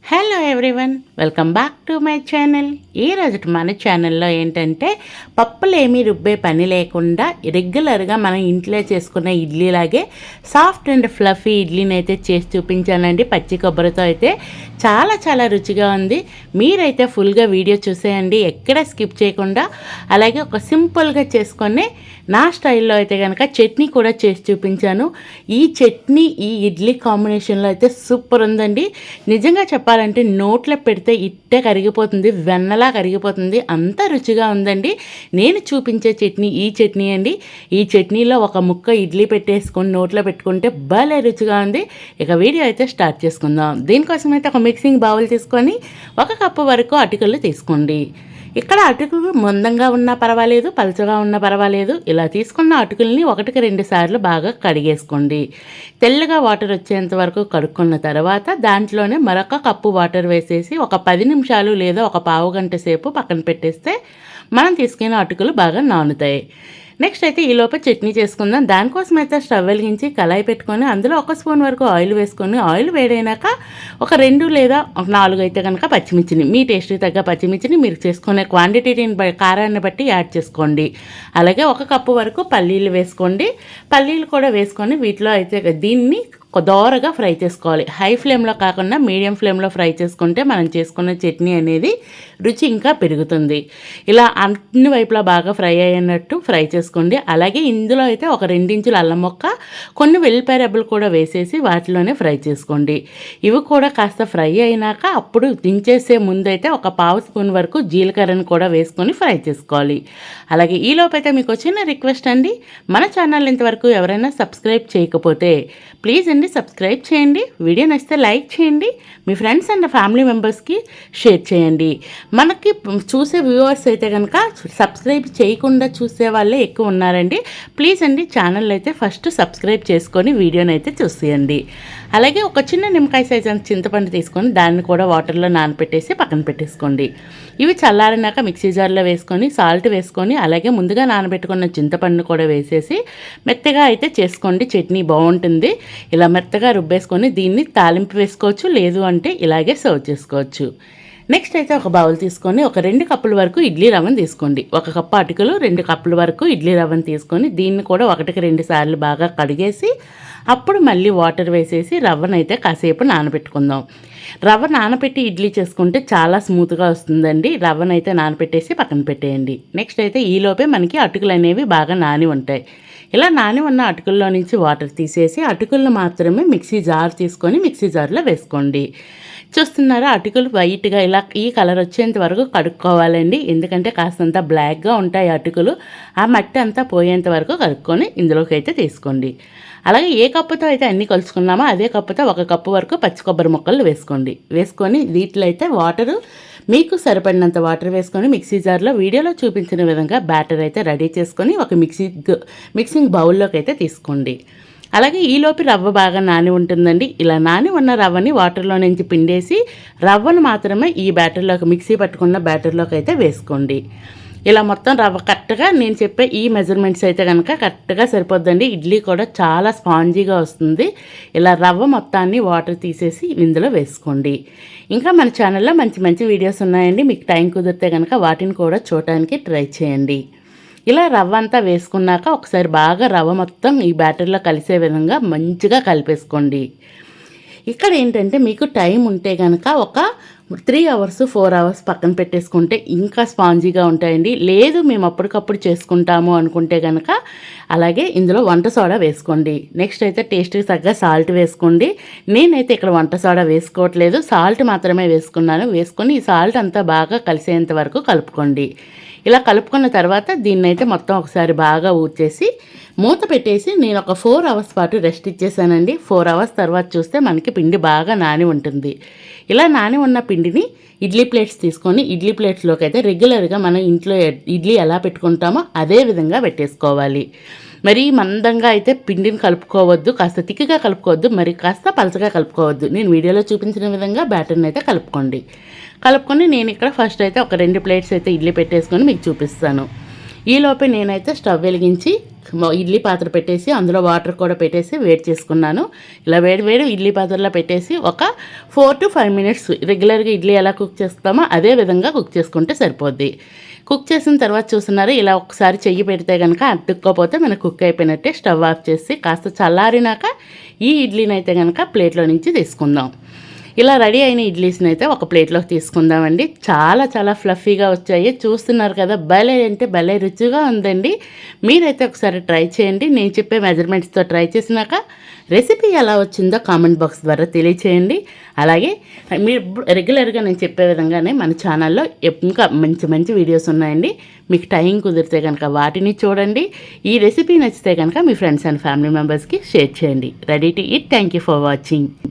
Hello everyone welcome back to my channel ఈ రోజు మన ఛానల్లో ఏంటంటే పప్పులు ఏమీ రుబ్బే పని లేకుండా రెగ్యులర్గా మనం ఇంట్లో చేసుకున్న ఇడ్లీలాగే సాఫ్ట్ అండ్ ఫ్లఫీ ఇడ్లీని అయితే చేసి చూపించానండి. పచ్చి కొబ్బరితో అయితే చాలా చాలా రుచిగా ఉంది. మీరైతే ఫుల్గా వీడియో చూసేయండి ఎక్కడ స్కిప్ చేయకుండా. అలాగే ఒక సింపుల్గా చేసుకొని నా స్టైల్లో అయితే కనుక చట్నీ కూడా చేసి చూపించాను. ఈ చట్నీ ఈ ఇడ్లీ కాంబినేషన్లో అయితే సూపర్ ఉందండి. నిజంగా చెప్పాలంటే నోట్లో పెడితే ఇట్టే కరిగిపోతుంది వెన్నలా కరిగిపోతుంది. అంత రుచిగా ఉందండి. నేను చూపించే చట్నీ ఈ చట్నీ అండి. ఈ చట్నీలో ఒక ముక్క ఇడ్లీ పెట్టేసుకొని నోట్లో పెట్టుకుంటే భలే రుచిగా ఉంది. ఇక వీడియో అయితే స్టార్ట్ చేసుకుందాం. దీనికోసం అయితే ఒక మిక్సింగ్ బౌల్ తీసుకొని ఒక కప్పు వరకు అటుకలు తీసుకోండి. ఇక్కడ అటుకులు మందంగా ఉన్నా పర్వాలేదు పలుచగా ఉన్నా పర్వాలేదు. ఇలా తీసుకున్న అటుకుల్ని ఒకటికి రెండు సార్లు బాగా కడిగేసుకోండి. తెల్లగా వాటర్ వచ్చేంత వరకు కడుక్కున్న తర్వాత దాంట్లోనే మరొక కప్పు వాటర్ వేసేసి ఒక పది నిమిషాలు లేదా ఒక పావు గంట సేపు పక్కన పెట్టేస్తే మనం తీసుకున్న అటుకులు బాగా నానుతాయి. నెక్స్ట్ అయితే ఈ లోపల చట్నీ చేసుకుందాం. దానికోసం అయితే స్టవ్ వెలిగించి కళాయి పెట్టుకొని అందులో ఒక స్పూన్ వరకు ఆయిల్ వేసుకొని ఆయిల్ వేడైనాక ఒక రెండు లేదా ఒక నాలుగు అయితే కనుక పచ్చిమిర్చిని మీ టేస్ట్కి తగ్గ పచ్చిమిర్చిని మీరు చేసుకునే క్వాంటిటీని కారాన్ని బట్టి యాడ్ చేసుకోండి. అలాగే ఒక కప్పు వరకు పల్లీలు వేసుకోండి. పల్లీలు కూడా వేసుకొని వీటిలో అయితే దీన్ని దోరగా ఫ్రై చేసుకోవాలి. హై ఫ్లేమ్లో కాకుండా మీడియం ఫ్లేమ్లో ఫ్రై చేసుకుంటే మనం చేసుకున్న చట్నీ అనేది రుచి ఇంకా పెరుగుతుంది. ఇలా అన్ని వైపులా బాగా ఫ్రై అయినట్టు ఫ్రై చేసుకోండి. అలాగే ఇందులో అయితే ఒక రెండించుల అల్లం మొక్క కొన్ని వెల్లిపాయ రెబ్బలు కూడా వేసేసి వాటిలోనే ఫ్రై చేసుకోండి. ఇవి కూడా కాస్త ఫ్రై అయినాక అప్పుడు దించేసే ముందైతే ఒక పావు స్పూన్ వరకు జీలకర్రను కూడా వేసుకొని ఫ్రై చేసుకోవాలి. అలాగే ఈ మీకు వచ్చిన రిక్వెస్ట్ అండి. మన ఛానల్ ఇంతవరకు ఎవరైనా సబ్స్క్రైబ్ చేయకపోతే ప్లీజ్ అండి సబ్స్క్రైబ్ చేయండి వీడియో నచ్చితే లైక్ చేయండి మీ ఫ్రెండ్స్ అండ్ ఫ్యామిలీ మెంబర్స్కి షేర్ చేయండి. మనకి చూసే వ్యూవర్స్ అయితే కనుక సబ్స్క్రైబ్ చేయకుండా చూసే వాళ్ళే ఎక్కువ ఉన్నారండి. ప్లీజ్ అండి ఛానల్ అయితే ఫస్ట్ సబ్స్క్రైబ్ చేసుకొని వీడియోని అయితే చూసేయండి. అలాగే ఒక చిన్న నిమ్మకాయ సైజ్ చింతపండు తీసుకొని దాన్ని కూడా వాటర్లో నానబెట్టేసి పక్కన పెట్టేసుకోండి. ఇవి చల్లారినాక మిక్సీ జార్లో వేసుకొని సాల్ట్ వేసుకొని అలాగే ముందుగా నానబెట్టుకున్న చింతపండును కూడా వేసేసి మెత్తగా అయితే చేసుకోండి. చట్నీ బాగుంటుంది. ఇలా మెత్తగా రుబ్బేసుకొని దీన్ని తాలింపు వేసుకోవచ్చు లేదు అంటే ఇలాగే సర్వ్ చేసుకోవచ్చు. నెక్స్ట్ అయితే ఒక బౌల్ తీసుకొని ఒక రెండు కప్పుల వరకు ఇడ్లీ రవ్వను తీసుకోండి. ఒక కప్పు అటుకులు రెండు కప్పుల వరకు ఇడ్లీ రవ్వను తీసుకొని దీన్ని కూడా ఒకటికి రెండు సార్లు బాగా కడిగేసి అప్పుడు మళ్ళీ వాటర్ వేసేసి రవ్వను అయితే కాసేపు నానబెట్టుకుందాం. రవ్వ నానబెట్టి ఇడ్లీ చేసుకుంటే చాలా స్మూత్గా వస్తుందండి. రవ్వను అయితే నానబెట్టేసి పక్కన పెట్టేయండి. నెక్స్ట్ అయితే ఈలోపే మనకి అటుకులు అనేవి బాగా నాని ఉంటాయి. ఇలా నాని ఉన్న అటుకుల్లో నుంచి వాటర్ తీసేసి అటుకులను మాత్రమే మిక్సీ జార్ తీసుకొని మిక్సీ జార్లో వేసుకోండి. చూస్తున్నారా అటుకులు వైట్గా ఇలా ఈ కలర్ వచ్చేంత వరకు కడుక్కోవాలండి. ఎందుకంటే కాస్తంత బ్లాక్గా ఉంటాయి అటుకులు. ఆ మట్టి అంతా పోయేంత వరకు కడుక్కొని ఇందులోకి అయితే తీసుకోండి. అలాగే ఏ కప్పుతో అయితే అన్నీ కలుసుకున్నామో అదే కప్పుతో ఒక కప్పు వరకు పచ్చి కొబ్బరి ముక్కలు వేసుకోండి. వేసుకొని వీటిలో అయితే వాటరు మీకు సరిపడినంత వాటర్ వేసుకొని మిక్సీ జార్లో వీడియోలో చూపించిన విధంగా బ్యాటర్ అయితే రెడీ చేసుకొని ఒక మిక్సీ మిక్సింగ్ బౌల్లోకి అయితే తీసుకోండి. అలాగే ఈలోపు రవ్వ బాగా నాని ఉంటుందండి. ఇలా నాని ఉన్న రవ్వని వాటర్లో నుంచి పిండేసి రవ్వను మాత్రమే ఈ బ్యాటర్లోకి మిక్సీ పట్టుకున్న బ్యాటర్లోకి అయితే వేసుకోండి. ఇలా మొత్తం రవ్వ కరెక్ట్గా నేను చెప్పే ఈ మెజర్మెంట్స్ అయితే కనుక కరెక్ట్గా సరిపోద్దండి. ఇడ్లీ కూడా చాలా స్పాంజీగా వస్తుంది. ఇలా రవ్వ మొత్తాన్ని వాటర్ తీసేసి ఇందులో వేసుకోండి. ఇంకా మన ఛానల్లో మంచి మంచి వీడియోస్ ఉన్నాయండి. మీకు టైం కుదిరితే కనుక వాటిని కూడా చూడటానికి ట్రై చేయండి. ఇలా రవ్వ అంతా వేసుకున్నాక ఒకసారి బాగా రవ్వ మొత్తం ఈ బ్యాటర్లో కలిసే విధంగా మంచిగా కలిపేసుకోండి. ఇక్కడ ఏంటంటే మీకు టైం ఉంటే కనుక ఒక త్రీ అవర్స్ ఫోర్ అవర్స్ పక్కన పెట్టేసుకుంటే ఇంకా స్పాంజీగా ఉంటాయండి. లేదు మేము అప్పటికప్పుడు చేసుకుంటాము అనుకుంటే కనుక అలాగే ఇందులో వంట సోడా వేసుకోండి. నెక్స్ట్ అయితే టేస్ట్కి తగ్గ సాల్ట్ వేసుకోండి. నేనైతే ఇక్కడ వంట సోడా వేసుకోవట్లేదు. సాల్ట్ మాత్రమే వేసుకున్నాను. వేసుకొని ఈ సాల్ట్ అంతా బాగా కలిసేంత వరకు కలుపుకోండి. ఇలా కలుపుకున్న తర్వాత దీన్ని అయితే మొత్తం ఒకసారి బాగా ఊడ్చేసి మూత పెట్టేసి నేను ఒక ఫోర్ అవర్స్ పాటు రెస్ట్ ఇచ్చేసానండి. ఫోర్ అవర్స్ తర్వాత చూస్తే మనకి పిండి బాగా నాని ఉంటుంది. ఇలా నాని ఉన్న పిండిని ఇడ్లీ ప్లేట్స్ తీసుకొని ఇడ్లీ ప్లేట్స్లోకి అయితే రెగ్యులర్గా మనం ఇంట్లో ఇడ్లీ ఎలా పెట్టుకుంటామో అదే విధంగా పెట్టేసుకోవాలి. మరి మందంగా అయితే పిండిని కలుపుకోవద్దు కాస్త తిక్కిగా కలుపుకోవద్దు మరి కాస్త పలచగా కలుపుకోవద్దు. నేను వీడియోలో చూపించిన విధంగా బ్యాటర్ని అయితే కలుపుకోండి. కలుపుకొని నేను ఇక్కడ ఫస్ట్ అయితే ఒక రెండు ప్లేట్స్ అయితే ఇడ్లీ పెట్టేసుకొని మీకు చూపిస్తాను. ఈలోపే నేనైతే స్టవ్ వెలిగించి ఇడ్లీ పాత్ర పెట్టేసి అందులో వాటర్ కూడా పెట్టేసి వేడి చేసుకున్నాను. ఇలా వేడి వేడి ఇడ్లీ పాత్రలో పెట్టేసి ఒక ఫోర్ టు ఫైవ్ మినిట్స్ రెగ్యులర్గా ఇడ్లీ ఎలా కుక్ చేస్తామో అదే విధంగా కుక్ చేసుకుంటే సరిపోద్ది. కుక్ చేసిన తర్వాత చూస్తున్నారు ఇలా ఒకసారి చెయ్యి పెడితే కనుక అతుక్కోపోతే మనకు కుక్ అయిపోయినట్టే స్టవ్ ఆఫ్ చేసి కాస్త చల్లారినాక ఈ ఇడ్లీని అయితే కనుక ప్లేట్లో నుంచి తీసుకుందాం. ఇలా రెడీ అయిన ఇడ్లీస్ని అయితే ఒక ప్లేట్లోకి తీసుకుందామండి. చాలా చాలా ఫ్లఫీగా వచ్చాయి. చూస్తున్నారు కదా భలే అంటే భలే రుచిగా ఉందండి. మీరైతే ఒకసారి ట్రై చేయండి. నేను చెప్పే మెజర్మెంట్స్తో ట్రై చేసినాక రెసిపీ ఎలా వచ్చిందో కామెంట్ బాక్స్ ద్వారా తెలియచేయండి. అలాగే మీరు రెగ్యులర్గా నేను చెప్పే విధంగానే మన ఛానల్లో ఇంకా మంచి మంచి వీడియోస్ ఉన్నాయండి. మీకు టైం కుదిరితే కనుక వాటిని చూడండి. ఈ రెసిపీ నచ్చితే కనుక మీ ఫ్రెండ్స్ అండ్ ఫ్యామిలీ మెంబర్స్కి షేర్ చేయండి. Ready to eat thank you for watching